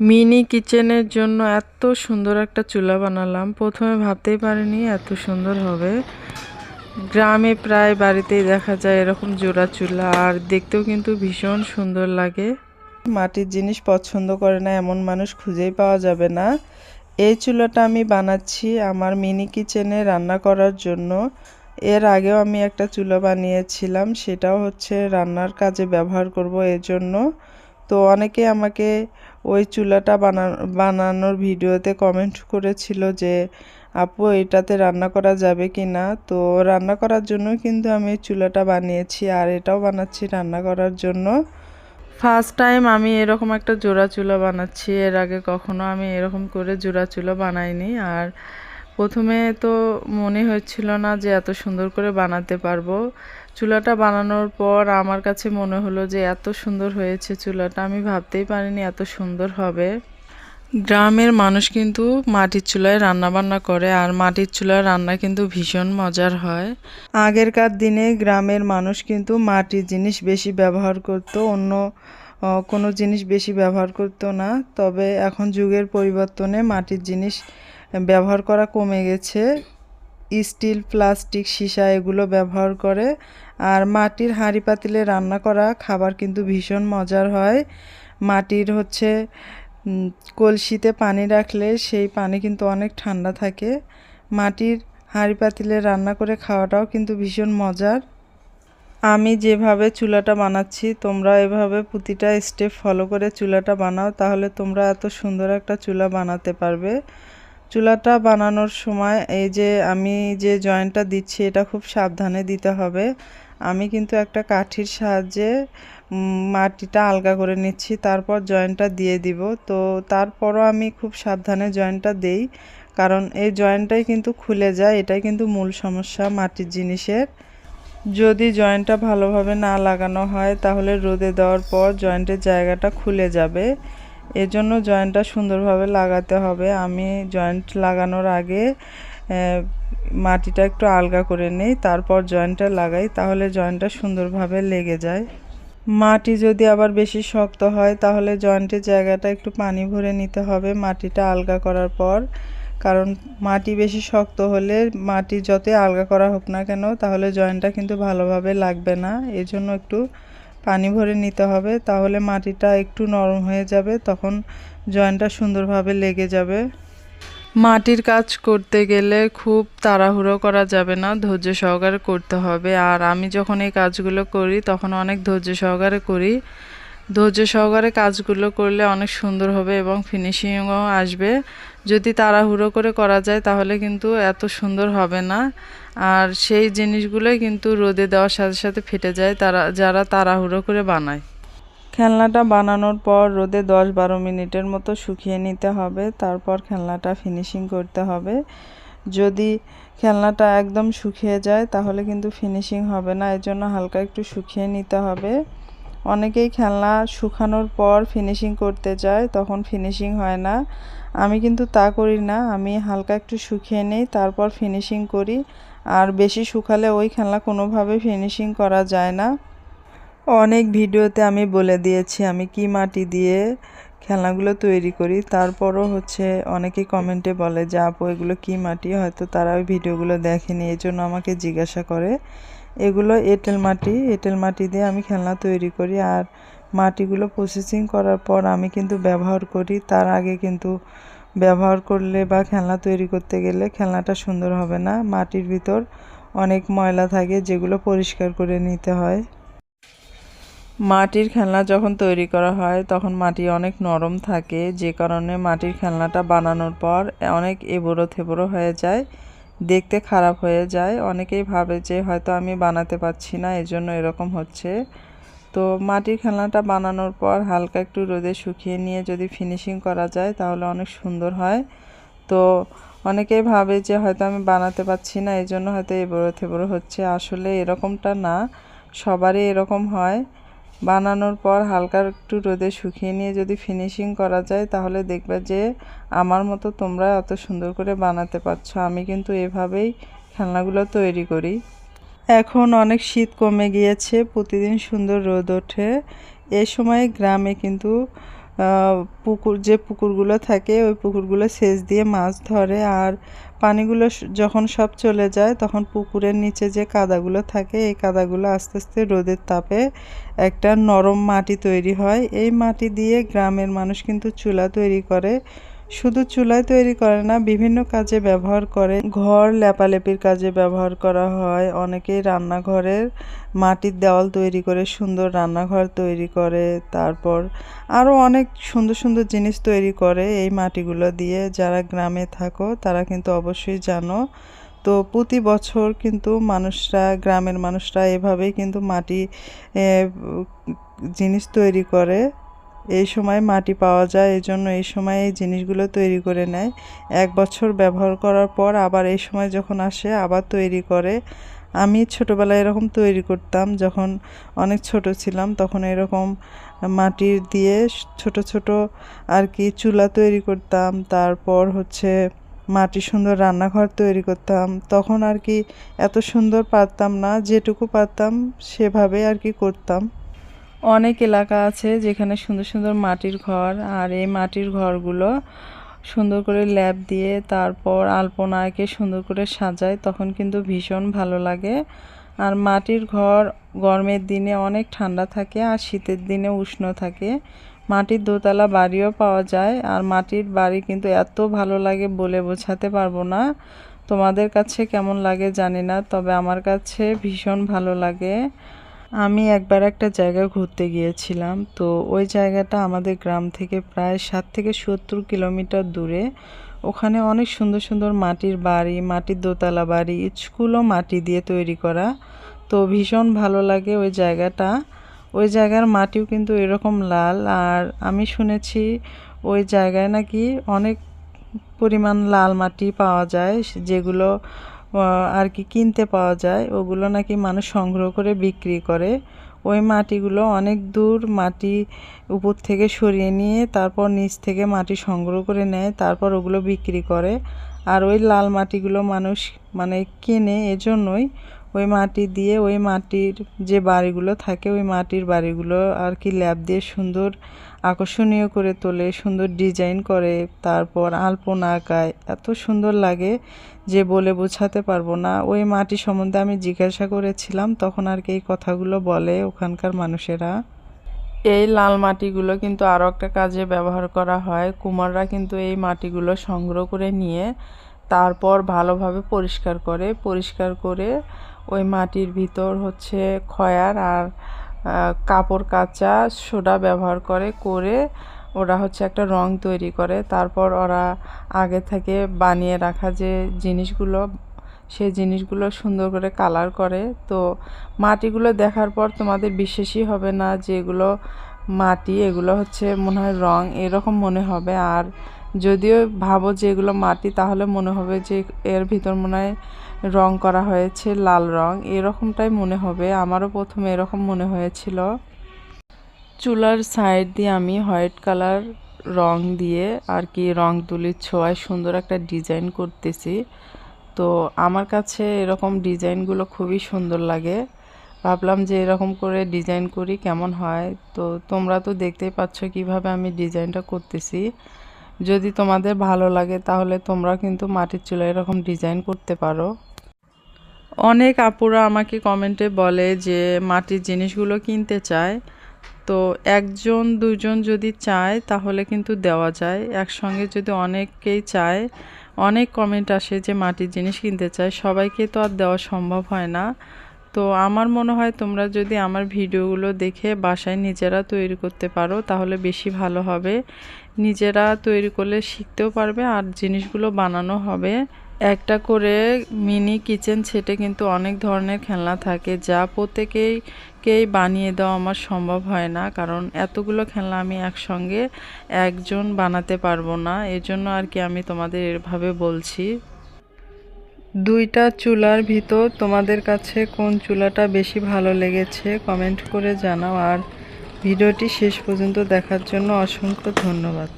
Mini কিচেনের জন্য এত সুন্দর একটা চুলা বানালাম। প্রথমে ভাবতেই পারিনি এত সুন্দর হবে। গ্রামে প্রায় বাড়িতেই দেখা যায় এরকম জোড়া চুলা, আর দেখতেও কিন্তু ভীষণ সুন্দর লাগে। মাটির জিনিস পছন্দ করে না, এমন মানুষ খুঁজেই পাওয়া যাবে না। এই চুলাটা আমি বানাচ্ছি আমার মিনি কিচেনে রান্না করার জন্য। এর আগেও আমি একটা চুলা বানিয়েছিলাম, সেটাও হচ্ছে রান্নার কাজে ব্যবহার করব এর জন্য তো অনেকে আমাকে ওই চুলাটা বানা বানানোর ভিডিওতে কমেন্ট করেছিল যে, আপু, এটাতে রান্না করা যাবে কি না তো রান্না করার জন্য কিন্তু আমি চুলাটা বানিয়েছি আর এটাও বানাচ্ছি রান্না করার জন্য। ফার্স্ট টাইম আমি এরকম একটা জোড়া চুলা বানাচ্ছি। এর আগে কখনো আমি এরকম করে জোড়া চুলা বানাইনি। আর প্রথমে তো মনে হচ্ছিল না যে এত সুন্দর করে বানাতে পারব। চুলাটা বানানোর পর আমার কাছে মনে হলো যে এত সুন্দর হয়েছে চুলাটা। আমি ভাবতেই পারিনি এত সুন্দর হবে। গ্রামের মানুষ কিন্তু মাটির চুলায় রান্না বান্না করে আর মাটির চুলায় রান্না কিন্তু ভীষণ মজার হয়। আগেরকার দিনে গ্রামের মানুষ কিন্তু মাটির জিনিস বেশি ব্যবহার করত, অন্য কোনো জিনিস বেশি ব্যবহার করতো না। তবে এখন যুগের পরিবর্তনে মাটির জিনিস ব্যবহার করা কমে গেছে। স্টিল, প্লাস্টিক, সীসা এগুলো ব্যবহার করে আর মাটির হাঁড়ি পাতিলে রান্না করা খাবার কিন্তু ভীষণ মজার হয়। মাটির হচ্ছে কলসিতে পানি রাখলে সেই পানি কিন্তু অনেক ঠান্ডা থাকে। মাটির হাঁড়ি পাতিলে রান্না করে খাওয়াটাও কিন্তু ভীষণ মজার। আমি যেভাবে চুলাটা বানাচ্ছি, তোমরা এভাবে প্রতিটা স্টেপ ফলো করে চুলাটা বানাও, তাহলে তোমরা এত সুন্দর একটা চুলা বানাতে পারবে। চুলাটা বানানোর সময় এই যে আমি যে জয়েন্টটা দিচ্ছি, এটা খুব সাবধানে দিতে হবে। আমি কিন্তু একটা কাঠির সাহায্যে মাটিটা আলগা করে নিচ্ছি, তারপর জয়েন্টটা দিয়ে দিব। তো তারপরও আমি খুব সাবধানে জয়েন্টটা দেই, কারণ এই জয়েন্টটাই কিন্তু খুলে যায়, এটাই কিন্তু মূল সমস্যা মাটির জিনিসের। যদি জয়েন্টটা ভালোভাবে না লাগানো হয়, তাহলে রোদে দেওয়ার পর জয়েন্টের জায়গাটা খুলে যাবে। এজন্য জয়েন্টটা সুন্দরভাবে লাগাতে হবে। আমি জয়েন্ট লাগানোর আগে মাটিটা একটু আলগা করে নেই, তারপর জয়েন্টটা লাগাই, তাহলে জয়েন্টটা সুন্দরভাবে লেগে যায়। মাটি যদি আবার বেশি শক্ত হয়, তাহলে জয়েন্টের জায়গাটা একটু পানি ভরে নিতে হবে মাটিটা আলগা করার পর। কারণ মাটি বেশি শক্ত হলে মাটি যতই আলগা করা হোক না কেন, তাহলে জয়েন্টটা কিন্তু ভালোভাবে লাগবে না। এজন্য একটু পানি ভরে নিতে হবে, তাহলে মাটিটা একটু নরম হয়ে যাবে, তখন জয়েন্টটা সুন্দরভাবে লেগে যাবে। মাটির কাজ করতে গেলে খুব তাড়াহুড়ো করা যাবে না, ধৈর্য সহকারে করতে হবে। আর আমি যখন এই কাজগুলো করি, তখন অনেক ধৈর্য সহকারে করি। ধৈর্য সহকারে কাজগুলো করলে অনেক সুন্দর হবে এবং ফিনিশিংও আসবে। যদি তাড়াহুড়ো করে করা যায়, তাহলে কিন্তু এত সুন্দর হবে না। আর সেই জিনিসগুলোই কিন্তু রোদে দেওয়ার সাথে সাথে ফেটে যায়, তারা, যারা তাড়াহুড়ো করে বানায়। খেলনাটা বানানোর পর রোদে দশ বারো মিনিটের মতো শুকিয়ে নিতে হবে, তারপর খেলনাটা ফিনিশিং করতে হবে। যদি খেলনাটা একদম শুকিয়ে যায়, তাহলে কিন্তু ফিনিশিং হবে না এর জন্য হালকা একটু শুকিয়ে নিতে হবে। অনেকেই খেলনা শুকানোর পর ফিনিশিং করতে চায় তখন ফিনিশিং হয় না। আমি কিন্তু তা করি না, আমি হালকা একটু শুকিয়ে নেই, তারপর ফিনিশিং করি। আর বেশি শুকালে ওই খেলনা কোনোভাবে ফিনিশিং করা যায় না। অনেক ভিডিওতে আমি বলে দিয়েছি, আমি কি মাটি দিয়ে খেলনাগুলো তৈরি করি। তারপরও হচ্ছে অনেকেই কমেন্টে বলে যে, আপু, এগুলো কী মাটি? হয়তো তারা ওই ভিডিওগুলো দেখেনি এই জন্য আমাকে জিজ্ঞাসা করে। এগুলো এঁটেল মাটি এঁটেল মাটি দিয়ে আমি খেলনা তৈরি করি। আর মাটিগুলো প্রসেসিং করার পর আমি কিন্তু ব্যবহার করি। তার আগে কিন্তু ব্যবহার করলে বা খেলনা তৈরি করতে গেলে খেলনাটা সুন্দর হবে না। মাটির ভিতর অনেক ময়লা থাকে, যেগুলো পরিষ্কার করে নিতে হয়। মাটির খেলনা যখন তৈরি করা হয়, তখন মাটি অনেক নরম থাকে। যে কারণে মাটির খেলনাটা বানানোর পর অনেক এবড়ো থেবড়ো হয়ে যায়, দেখতে খারাপ হয়ে যায়। অনেকেই ভাবে যে হয়তো আমি বানাতে পারছি না, এজন্য এরকম হচ্ছে। তো মাটির খেলনাটা বানানোর পর হালকা একটু রোদে শুকিয়ে নিয়ে যদি ফিনিশিং করা যায়, তাহলে অনেক সুন্দর হয়। তো অনেকেই ভাবে যে হয়তো আমি বানাতে পারছি না এই জন্য হয়তো এবড়ো থেবড়ো হচ্ছে। আসলে এরকমটা না, সবারই এরকম হয়। বানানোর পর হালকা একটু রোদে শুকিয়ে নিয়ে যদি ফিনিশিং করা যায়, তাহলে দেখবে যে আমার মতো তোমরা এত সুন্দর করে বানাতে পারছ। আমি কিন্তু এভাবেই খেলনাগুলো তৈরি করি। এখন অনেক শীত কমে গিয়েছে, প্রতিদিন সুন্দর রোদ ওঠে। এ সময় গ্রামে কিন্তু পুকুর, যে পুকুরগুলো থাকে, ওই পুকুরগুলো সেচ দিয়ে মাছ ধরে। আর পানিগুলো যখন সব চলে যায়, তখন পুকুরের নিচে যে কাদাগুলো থাকে, এই কাদাগুলো আস্তে আস্তে রোদের তাপে একটা নরম মাটি তৈরি হয়। এই মাটি দিয়ে গ্রামের মানুষ কিন্তু চুলা তৈরি করে। শুধু চুলায় তৈরি করে না, বিভিন্ন কাজে ব্যবহার করে। ঘর লেপালেপির কাজে ব্যবহার করা হয়। অনেকেই রান্নাঘরের মাটির দেওয়াল তৈরি করে, সুন্দর রান্নাঘর তৈরি করে। তারপর আরও অনেক সুন্দর সুন্দর জিনিস তৈরি করে এই মাটিগুলো দিয়ে। যারা গ্রামে থাকো, তারা কিন্তু অবশ্যই জানো। তো প্রতি বছর কিন্তু মানুষরা, গ্রামের মানুষরা এভাবেই কিন্তু মাটি জিনিস তৈরি করে। এই সময় মাটি পাওয়া যায়, এই জন্য এই সময় এই জিনিসগুলো তৈরি করে নেয়। এক বছর ব্যবহার করার পর আবার এই সময় যখন আসে, আবার তৈরি করে। আমি ছোটোবেলায় এরকম তৈরি করতাম, যখন অনেক ছোট ছিলাম, তখন এরকম মাটির দিয়ে ছোট ছোট আর কি চুলা তৈরি করতাম, তারপর হচ্ছে মাটি সুন্দর রান্নাঘর তৈরি করতাম। তখন আর কি এত সুন্দর পারতাম না, যেটুকু পারতাম সেভাবে আর কি করতাম। অনেক এলাকা আছে যেখানে সুন্দর সুন্দর মাটির ঘর, আর এই মাটির ঘরগুলো সুন্দর করে ল্যাপ দিয়ে তারপর আলপনা সুন্দর করে সাজায়, তখন কিন্তু ভীষণ ভালো লাগে। আর মাটির ঘর গরমের দিনে অনেক ঠান্ডা থাকে, আর শীতের দিনে উষ্ণ থাকে। মাটির দোতলা বাড়িও পাওয়া যায়, আর মাটির বাড়ি কিন্তু এত ভালো লাগে বলে বোঝাতে পারব না। তোমাদের কাছে কেমন লাগে জানি না, তবে আমার কাছে ভীষণ ভালো লাগে। আমি একবার একটা জায়গা ঘুরতে গিয়েছিলাম। তো ওই জায়গাটা আমাদের গ্রাম থেকে প্রায় ষাট থেকে সত্তর কিলোমিটার দূরে। ওখানে অনেক সুন্দর সুন্দর মাটির বাড়ি, মাটির দোতলা বাড়ি, স্কুলও মাটি দিয়ে তৈরি করা। তো ভীষণ ভালো লাগে ওই জায়গাটা। ওই জায়গার মাটিও কিন্তু এরকম লাল। আর আমি শুনেছি ওই জায়গায় নাকি অনেক পরিমাণ লাল মাটি পাওয়া যায়, যেগুলো আর কি কিনতে পাওয়া যায়, ওগুলো নাকি মানুষ সংগ্রহ করে বিক্রি করে। ওই মাটিগুলো অনেক দূর মাটি উপর থেকে সরিয়ে নিয়ে তারপর নিচ থেকে মাটি সংগ্রহ করে নেয়, তারপর ওগুলো বিক্রি করে। আর ওই লাল মাটিগুলো মানুষ মানে কেনে এজন্যই ওই মাটি দিয়ে ওই মাটির যে বাড়িগুলো থাকে, ওই মাটির বাড়িগুলো আর কি ল্যাপ দিয়ে সুন্দর আকর্ষণীয় করে তোলে, সুন্দর ডিজাইন করে, তারপর আলপনা আঁকায়। এত সুন্দর লাগে যে বলে বোঝাতে পারব না। ওই মাটি সম্বন্ধে আমি জিজ্ঞাসা করেছিলাম, তখন আর কি এই কথাগুলো বলে ওখানকার মানুষেরা। এই লাল মাটিগুলো কিন্তু আরও একটা কাজে ব্যবহার করা হয়। কুমাররা কিন্তু এই মাটিগুলো সংগ্রহ করে নিয়ে, তারপর ভালোভাবে পরিষ্কার করে পরিষ্কার করে ওই মাটির ভিতর হচ্ছে খয়ার আর কাপড় কাচা সোডা ব্যবহার করে করে ওরা হচ্ছে একটা রং তৈরি করে। তারপর ওরা আগে থেকে বানিয়ে রাখা যে জিনিসগুলো সেই জিনিসগুলো সুন্দর করে কালার করে। তো মাটিগুলো দেখার পর তোমাদের বিশ্বাসই হবে না যে এগুলো মাটি, এগুলো হচ্ছে মনে হয় রং, এরকম মনে হবে। আর যদিও ভাবো যে এগুলো মাটি, তাহলে মনে হবে যে এর ভিতর মনে হয় রং করা হয়েছে লাল রং। এরকমটাই মনে হবে। আমারও প্রথমে এরকম মনে হয়েছিল। চুলার সাইড দিয়ে আমি হোয়াইট কালার রং দিয়ে আর কি রং তুলির ছোঁয়ায় সুন্দর একটা ডিজাইন করতেছি। তো আমার কাছে এরকম ডিজাইনগুলো খুবই সুন্দর লাগে। ভাবলাম যে এরকম করে ডিজাইন করি কেমন হয়? তো তোমরা তো দেখতেই পাচ্ছ কীভাবে আমি ডিজাইনটা করতেছি। যদি তোমাদের ভালো লাগে তাহলে তোমরা কিন্তু মাটির চুলায় এরকম ডিজাইন করতে পারো। অনেক আপুরা আমাকে কমেন্টে বলে যে মাটির জিনিসগুলো কিনতে চায়। তো একজন, দুজন যদি চায়, তাহলে কিন্তু দেওয়া যায়। একসঙ্গে যদি অনেকেই চায়, অনেক কমেন্ট আসে যে মাটির জিনিস কিনতে চায়, সবাইকে তো আর দেওয়া সম্ভব হয় না। তো আমার মনে হয় তোমরা যদি আমার ভিডিওগুলো দেখে বাসায় নিজেরা তৈরি করতে পারো, তাহলে বেশি ভালো হবে। নিজেরা তৈরি করলে শিখতেও পারবে আর জিনিসগুলো বানানো হবে। একটা করে মিনি কিচেন সেটে কিন্তু অনেক ধরনের খেলনা থাকে, যা প্রত্যেকেই কেই বানিয়ে দেওয়া আমার সম্ভব হয় না। কারণ এতগুলো খেলনা আমি একসঙ্গে একজন বানাতে পারব না। এজন্য আর কি আমি তোমাদের এভাবে বলছি। দুইটা চুলার ভিতর তোমাদের কাছে কোন চুলাটা বেশি ভালো লেগেছে কমেন্ট করে জানাও। আর ভিডিওটি শেষ পর্যন্ত দেখার জন্য অসংখ্য ধন্যবাদ।